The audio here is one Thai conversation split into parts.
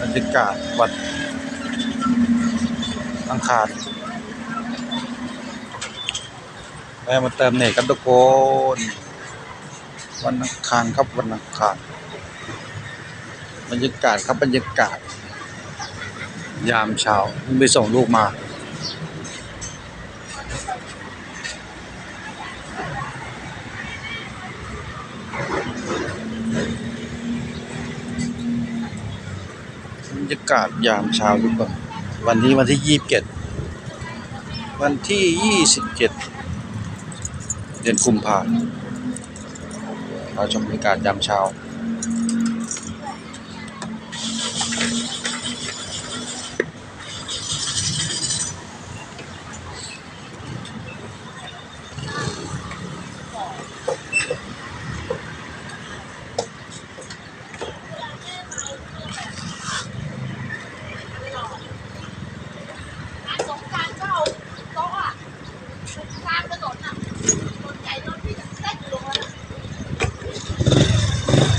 บรรยากาศวัดอังคารแวะมาเติมเน็ตกันทุกคนวันอังคารครับวันอังคารบรรยากาศครับบรรยากาศ ยามเช้าเพิ่งไปส่งลูกมา รรยากาศยามเช้าดูกคนวันนี้วันที่ยี่สิบเจ็ดวันที่ยี่สิบเจ็ดเดือนกุมภาพันธ์เราชมบรรยากาศยามเช้า สงกรารก็เอาโต๊ะอะกลางถนนอะถนนใหญ่รถที่เต้นอยู่ตรงนั้นอะ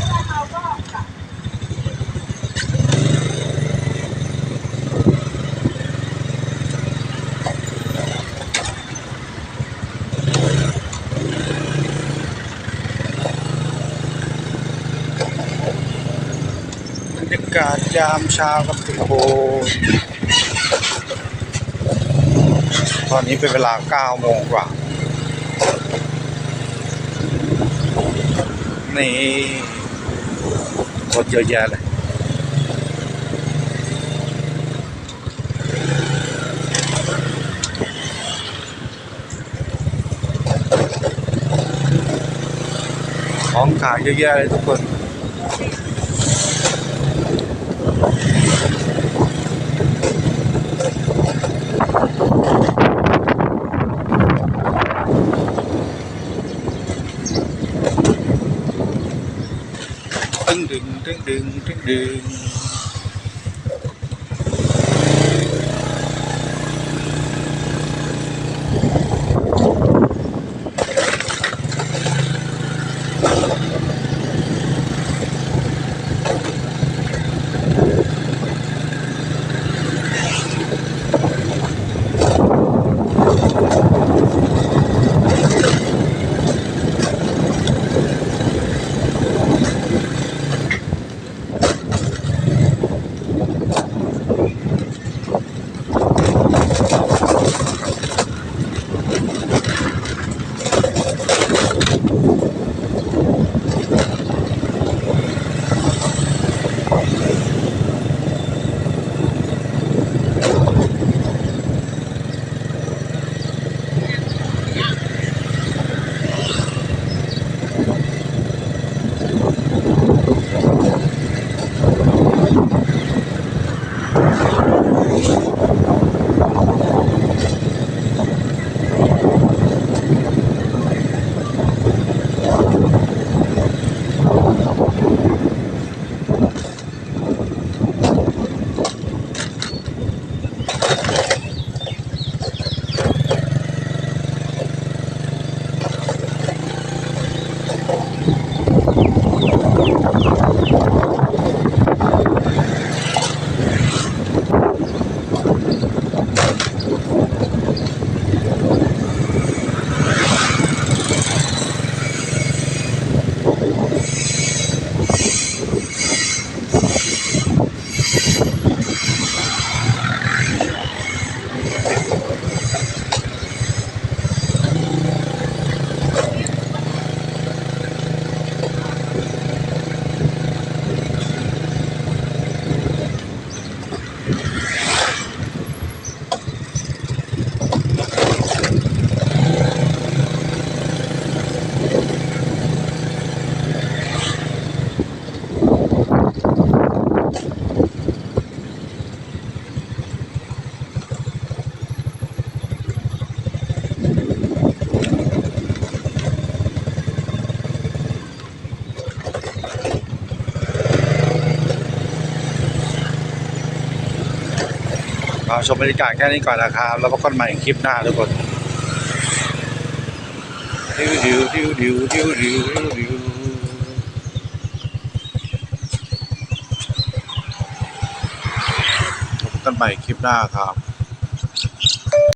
แล้วเราก็แบบ บรรยากาศยามเช้าครับทุกคนตอนนี้เป็นเวลา9โมงกว่า นี่คนเยอะแยะเลยของขายเยอะแยะเลยทุกคน trên đường trên đường trên đường ขอชมบรรยากาศแค่นี้ก่อนนะครับ แล้วพบกันใหม่คลิปหน้าทุกคนดิวดิวดิวดิวดิวดิวดิวพบกันใหม่คลิปหน้าครับ